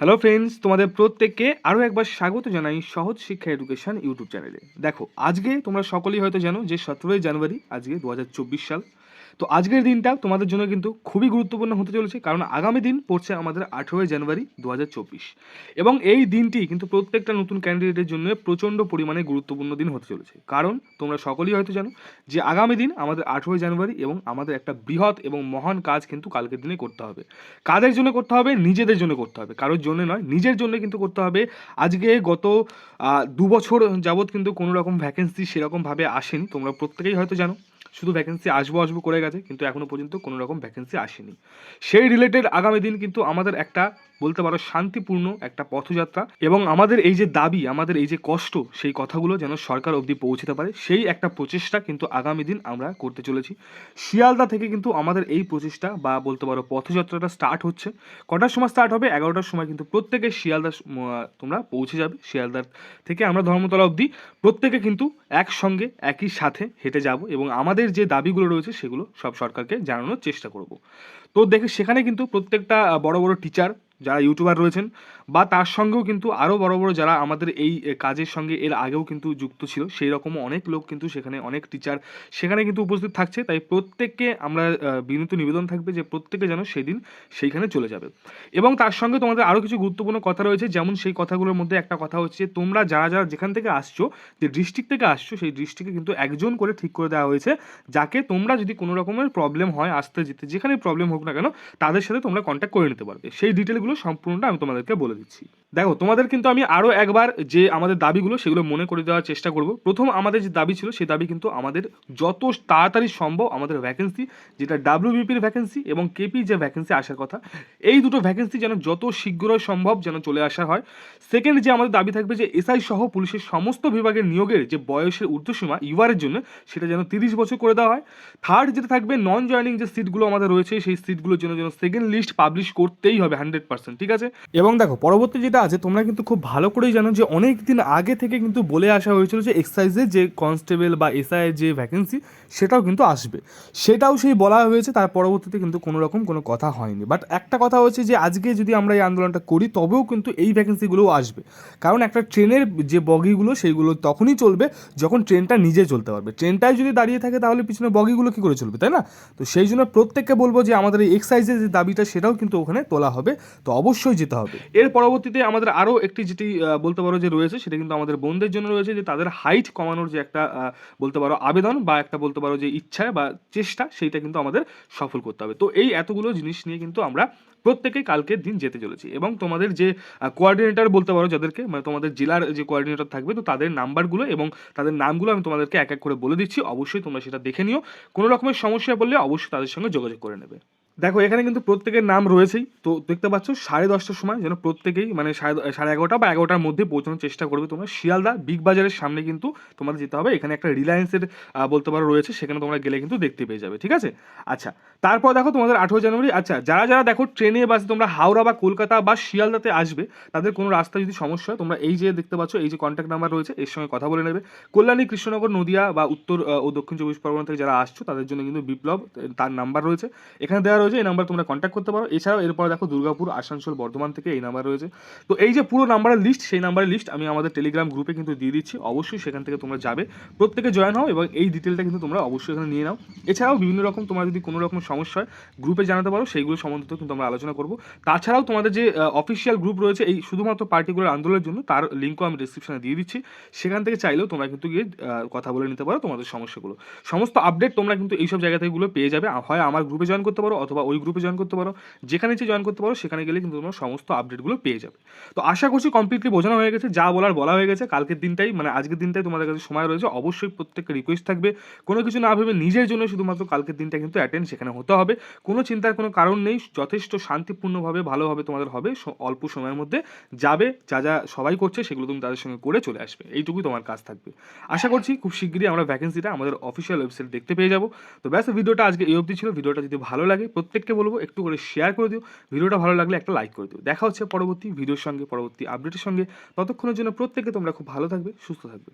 Hello friends তোমাদের প্রত্যেককে আরও একবার স্বাগত জানাই সহজ শিক্ষা এডুকেশন ইউটিউব চ্যানেলে দেখো, আজকে তোমরা সকলেই হয়তো জানো যে সতেরোই জানুয়ারি আজকে দু হাজার চব্বিশ সাল। তো আজকের দিনটা তোমাদের জন্য কিন্তু খুবই গুরুত্বপূর্ণ হতে চলেছে কারণ আগামী দিন পড়ছে আমাদের আঠেরোই জানুয়ারি দু হাজার চব্বিশ। এবং এই দিনটি কিন্তু প্রত্যেকটা নতুন ক্যান্ডিডেটের জন্য প্রচণ্ড পরিমাণে গুরুত্বপূর্ণ দিন হতে চলেছে। কারণ তোমরা সকলেই হয়তো জানো যে আগামী দিন আমাদের আঠেরোই জানুয়ারি এবং আমাদের একটা বৃহৎ এবং মহান কাজ কিন্তু কালকের দিনে করতে হবে। কাদের জন্য করতে হবে? নিজেদের জন্য করতে হবে। কারোর জন্য নয়, নিজের জন্য কিন্তু করতে হবে। আজকে গত দু বছর যাবৎ কিন্তু কোনো রকম ভ্যাকেন্সি সেরকমভাবে আসেনি। তোমরা প্রত্যেকেই হয়তো জানো, শুধু ভ্যাকেন্সি আসব আসব করে গেছে, কিন্তু এখনও পর্যন্ত কোনো রকম ভ্যাকেন্সি আসেনি। সেই রিলেটেড আগামী দিন কিন্তু আমাদের একটা বলতে পারো শান্তিপূর্ণ একটা পথযাত্রা এবং আমাদের এই যে দাবি, আমাদের এই যে কষ্ট, সেই কথাগুলো যেন সরকার অবধি পৌঁছতে পারে, সেই একটা প্রচেষ্টা কিন্তু আগামী দিন আমরা করতে চলেছি। শিয়ালদা থেকে কিন্তু আমাদের এই প্রচেষ্টা বা বলতে পারো পথযাত্রাটা স্টার্ট হচ্ছে। কটার সময় স্টার্ট হবে? এগারোটার সময় কিন্তু প্রত্যেকে শিয়ালদা তোমরা পৌঁছে যাবে। শিয়ালদার থেকে আমরা ধর্মতলা অবধি প্রত্যেকে কিন্তু একসঙ্গে, একই সাথে হেঁটে যাব এবং আমাদের যে দাবিগুলো রয়েছে সেগুলো সব সরকারকে জানানোর চেষ্টা করব। তো দেখে সেখানে কিন্তু প্রত্যেকটা বড় বড় টিচার যারা ইউটিউবার রয়েছেন বা তার সঙ্গেও কিন্তু আরও বড় বড় যারা আমাদের এই কাজের সঙ্গে এর আগেও কিন্তু যুক্ত ছিল সেই রকমও অনেক লোক কিন্তু সেখানে, অনেক টিচার সেখানে কিন্তু উপস্থিত থাকছে। তাই প্রত্যেককে আমরা বিনীত নিবেদন থাকবে যে প্রত্যেকে যেন সেদিন সেইখানে চলে যাবে। এবং তার সঙ্গে তোমাদের আরও কিছু গুরুত্বপূর্ণ কথা রয়েছে, যেমন সেই কথাগুলোর মধ্যে একটা কথা হচ্ছে তোমরা যারা যারা যেখান থেকে আসছো, যে ডিস্ট্রিক্ট থেকে আসছো, সেই ডিস্ট্রিক্টে কিন্তু একজন করে ঠিক করে দেওয়া হয়েছে, যাকে তোমরা যদি কোনো রকমের প্রবলেম হয়, আসতে যেতে যেখানে প্রবলেম হোক না কেন, তাদের সাথে তোমরা কন্ট্যাক্ট করে নিতে পারবে। সেই ডিটেলগুলো সম্পূর্ণটা আমি তোমাদেরকে বলে দিচ্ছি দেখো, তোমাদের কিন্তু আমি আরও একবার যে আমাদের দাবিগুলো সেগুলো মনে করে দেওয়ার চেষ্টা করব। প্রথম আমাদের যে দাবি ছিল সেই দাবি কিন্তু আমাদের যত তাড়াতাড়ি সম্ভব আমাদের ভ্যাকেন্সি যেটা ডাব্লিউবিপির ভ্যাকেন্সি এবং কেপি যে ভ্যাকেন্সি আসার কথা, এই দুটো ভ্যাকেন্সি যেন যত শীঘ্রই সম্ভব যেন চলে আসা হয়। সেকেন্ড যে আমাদের দাবি থাকবে যে এসআই সহ পুলিশের সমস্ত বিভাগের নিয়োগের যে বয়সের ঊর্ধ্বসীমা ইউআরের জন্য, সেটা যেন তিরিশ বছর করে দেওয়া হয়। থার্ড যেটা থাকবে নন জয়নিং যে সিটগুলো আমাদের রয়েছে, সেই সিটগুলোর জন্য যেন সেকেন্ড লিস্ট পাবলিশ করতেই হবে হান্ড্রেড পার্সেন্ট ঠিক আছে? এবং দেখো, পরবর্তী যেটা আছে, তোমরা কিন্তু খুব ভালো করেই জানো যে অনেক দিন আগে থেকে কিন্তু বলে আসা হয়েছিল যে এক্সাইজে যে কনস্টেবল বা এসআই যে ভ্যাকেন্সি সেটাও কিন্তু আসবে। সেটাও সেই বলা হয়েছে, তার পরবর্তীতে কিন্তু কোনো রকম কোনো কথা হয়নি। বাট একটা কথা হচ্ছে যে আজকে যদি আমরা এই আন্দোলনটা করি, তবেও কিন্তু এই ভ্যাকেন্সিগুলোও আসবে। কারণ একটা ট্রেনের যে বগিগুলো সেইগুলো তখনই চলবে যখন ট্রেনটা নিজে চলতে পারবে। ট্রেনটাই যদি দাঁড়িয়ে থাকে, তাহলে পিছনে বগিগুলো কী করে চলবে, তাই না? তো সেই জন্য প্রত্যেককে বলব যে আমাদের এই এক্সাইজের যে দাবিটা, সেটাও কিন্তু ওখানে তোলা হবে। তো অবশ্যই যেতে হবে। এর পরবর্তীতে আমাদের আরও একটি যেটি বলতে পারো যে রয়েছে, সেটা কিন্তু আমাদের বোনদের জন্য রয়েছে, যে তাদের হাইট কমানোর যে একটা বলতে পারো আবেদন বা একটা বলতে পারো যে ইচ্ছা বা চেষ্টা, সেইটা কিন্তু আমাদের সফল করতে হবে। তো এই এতগুলো জিনিস নিয়ে কিন্তু আমরা প্রত্যেকেই কালকের দিন যেতে চলেছি এবং তোমাদের যে কোঅর্ডিনেটর বলতে পারো যাদেরকে মানে তোমাদের জেলার যে কোঅর্ডিনেটর থাকবে, তো তাদের নাম্বারগুলো এবং তাদের নামগুলো আমি তোমাদেরকে এক এক করে বলে দিচ্ছি, অবশ্যই তোমরা সেটা দেখে নিও। কোনো রকমের সমস্যা পড়লে অবশ্যই তাদের সঙ্গে যোগাযোগ করে নেবে। দেখো, এখানে কিন্তু প্রত্যেকের নাম রয়েছেই। তো দেখতে পাচ্ছ, সাড়ে দশটার সময় যেন প্রত্যেকেই মানে সাড়ে সাড়ে এগারোটা বা এগারোটার মধ্যে পৌঁছানোর চেষ্টা করবে তোমরা। শিয়ালদা বিগ বাজারের সামনে কিন্তু তোমাদের যেতে হবে। এখানে একটা রিলায়েন্সের বলতে পারো রয়েছে। সেখানে তোমরা গেলে কিন্তু দেখতে পেয়ে যাবে, ঠিক আছে? আচ্ছা তারপর দেখো তোমাদের আঠেরো জানুয়ারি। আচ্ছা যারা যারা দেখো ট্রেনে বাসে তোমরা হাওড়া বা কলকাতা বা শিয়ালদাতে আসবে, তাদের কোনো রাস্তা যদি সমস্যা হয়, তোমরা এই যে দেখতে পাচ্ছ, এই যে কন্ট্যাক্ট নাম্বার রয়েছে, এর সঙ্গে কথা বলে নেবে। কল্যাণী, কৃষ্ণনগর, নদিয়া বা উত্তর ও দক্ষিণ চব্বিশ পরগনা থেকে যারা আসছো, তাদের জন্য কিন্তু বিপ্লব তার নাম্বার রয়েছে। এখানে দেওয়া রয়েছে, এই নাম্বার তোমরা কন্ট্যাক্ট করতে পারো। এছাড়াও এরপর দেখো দুর্গাপুর, আসানসোল, বর্ধমান থেকে এই নাম্বার রয়েছে। তো এই যে পুরো নাম্বারের লিস্ট সেই নাম্বারের লিস্ট আমি আমাদের টেলিগ্রাম গ্রুপে কিন্তু দিয়ে দিচ্ছি। অবশ্যই সেখান থেকে তোমরা যাবে, প্রত্যেকে জয়েন হও এবং এই ডিটেলটা কিন্তু তোমরা অবশ্যই এখানে নিয়ে নাও। এছাড়াও বিভিন্ন রকম তোমার যদি কোনো রকম সমস্যা হয় গ্রুপে জানাতে পারো, সেইগুলো সম্বন্ধে কিন্তু আমরা আলোচনা করব। তাছাড়াও তোমাদের যে অফিসিয়াল গ্রুপ রয়েছে, এই শুধুমাত্র পার্টিকুলার আন্দোলনের জন্য, তার লিঙ্কও আমি ডিসক্রিপশনে দিয়ে দিচ্ছি। সেখান থেকে চাইলেও তোমরা কিন্তু গিয়ে কথা বলে নিতে পারো তোমাদের সমস্যাগুলো। সমস্ত আপডেট তোমরা কিন্তু এইসব জায়গা থেকেগুলো পেয়ে যাবে। হয় আমার গ্রুপে জয়েন করতে পারো অথবা ওই গ্রুপে জয়েন করতে পারো। যেখানে যে জয়েন করতে পারো, সেখানে গেলে কিন্তু তোমরা সমস্ত আপডেটগুলো পেয়ে যাবে। তো আশা করছি কমপ্লিটলি বোঝানো হয়ে গেছে। যা বলার বলা হয়ে গেছে। কালকের দিনটাই মানে আজকের দিনটাই তোমাদের কাছে সময় রয়েছে। অবশ্যই প্রত্যেককে রিকোয়েস্ট থাকবে। কোনো কিছু না ভেবে নিজের জন্য শুধুমাত্র কালকের দিনটা কিন্তু অ্যাটেন্ড সেখানে হতে হবে। কোনো চিন্তার কোনো কারণ নেই। যথেষ্ট শান্তিপূর্ণভাবে, ভালোভাবে তোমাদের হবে। অল্প সময়ের মধ্যে যাবে। যা যা সবাই করছে, সেগুলো তুমি তাদের সঙ্গে করে চলে আসবে। এইটুকুই তোমার কাজ থাকবে। আশা করছি খুব শীঘ্রই আমরা ভ্যাকেন্সিটা আমাদের অফিসিয়াল ওয়েবসাইট দেখতে পেয়ে যাব। তো ব্যাস, ভিডিওটা আজকে এই অবধি ছিল। ভিডিওটা যদি ভালো লাগে প্রত্যেককে বলব, একটু করে শেয়ার করে দিও ভিডিওটা ভালো লাগলে একটা লাইক করে দিও। দেখা হচ্ছে পরবর্তী ভিডিওর সঙ্গে, পরবর্তী আপডেটের সঙ্গে। ততক্ষণের জন্য প্রত্যেকে তোমরা খুব ভালো থাকবে, সুস্থ থাকবে।